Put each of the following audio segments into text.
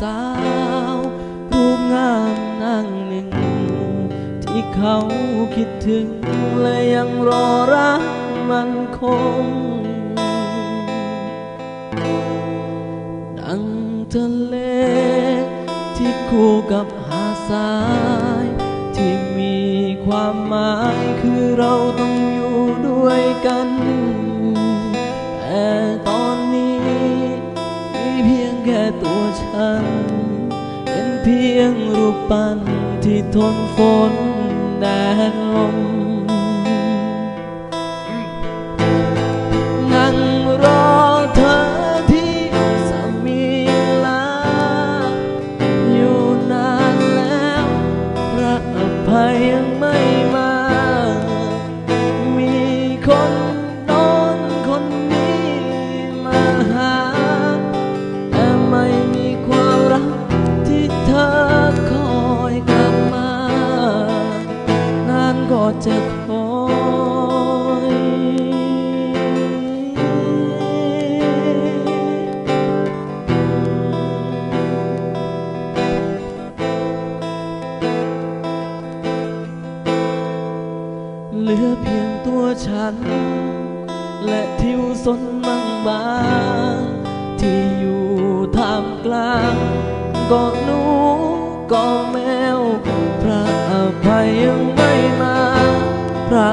สาว รูปงามนางหนึ่ง ที่เขาคิดถึง และยังรอรักมันคง ดังทะเล ที่คู่กับหาดทราย ที่มีความหมายคือเราต้อง เป็นเพียงรูปปั้นที่ทนฝนแดดลมนั่งรอเธอที่สมิลา อยู่นานแล้วพระอภัยยังไม่มา มีคน ฉัน และทิวสนมังบางที่อยู่ท่ามกลางก็หนูก็แมว พระอภัยยังไม่มา พระ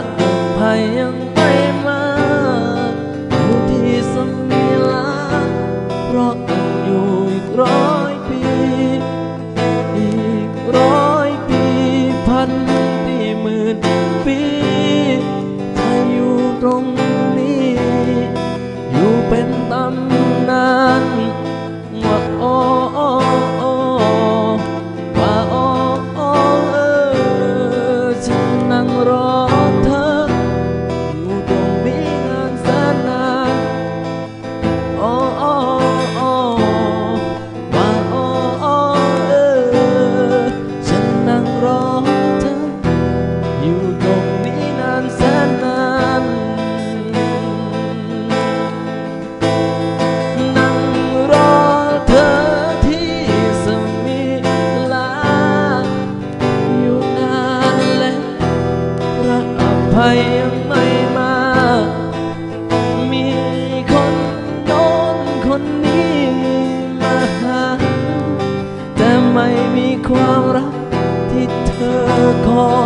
ภัยยังไม่มา มีคนโน้นคนนี้มาหา แต่ไม่มีความรักที่เธอขอ